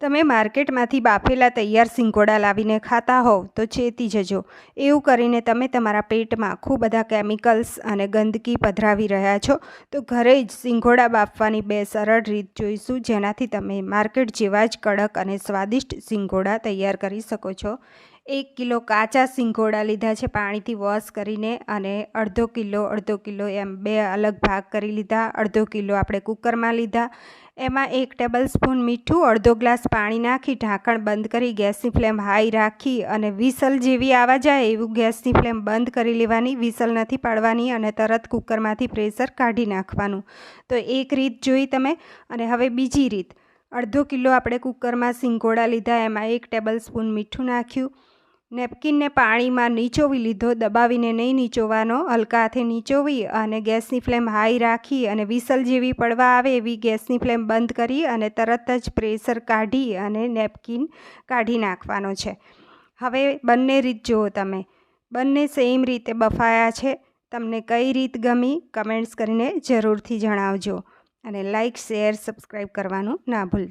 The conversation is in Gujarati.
તમે માર્કેટમાંથી બાફેલા તૈયાર સિંગોડા લાવીને ખાતા હોવ તો ચેતી જજો. એવું કરીને તમે તમારા પેટમાં ખૂબ બધા કેમિકલ્સ અને ગંદકી પધરાવી રહ્યા છો, તો ઘરે જ સિંગોડા બાફવાની બે સરળ રીત જોઈશું, જેનાથી તમે માર્કેટ જેવા જ કડક અને સ્વાદિષ્ટ સિંગોડા તૈયાર કરી શકો છો. એક કિલો કાચા સિંગોડા લીધા છે પાણીથી વોશ કરીને અને અડધો કિલો અડધો કિલો એમ બે અલગ ભાગ કરી લીધા, અડધો કિલો આપણે કુકરમાં લીધા એમાં એક ટેબલ સ્પૂન મીઠું, અડધો ગ્લાસ પાણી નાખી, ઢાંકણ બંધ કરી, ગેસની ફ્લેમ હાઈ રાખી અને વિસલ જેવી આવા જાય એવું ગેસની ફ્લેમ બંધ કરી લેવાની, વિસલ નથી પાડવાની અને તરત કુકરમાંથી પ્રેશર કાઢી નાખવાનું. તો એક રીત જોઈ તમે અને હવે બીજી રીત. અડધો કિલો આપણે કુકરમાં સિંગોડા લીધા, એમાં એક ટેબલ સ્પૂન મીઠું નાખ્યું. નેપકિનને પાણીમાં નીચોવી લીધો, દબાવીને નહીં નીચોવાનો, હલકા હાથે નીચોવી અને ગેસની ફ્લેમ હાઈ રાખી અને વિસલ જેવી પડવા આવે એવી ગેસની ફ્લેમ બંધ કરી અને તરત જ પ્રેશર કાઢી અને નેપકિન કાઢી નાખવાનો છે. હવે બંને રીત જુઓ તમે. બંને સેમ રીતે બફાયા છે. તમને કઈ રીત ગમી કમેન્ટ્સ કરીને જરૂરથી જણાવજો. અને લાઇક શેર, સબસ્ક્રાઈબ કરવાનું ના ભૂલતા.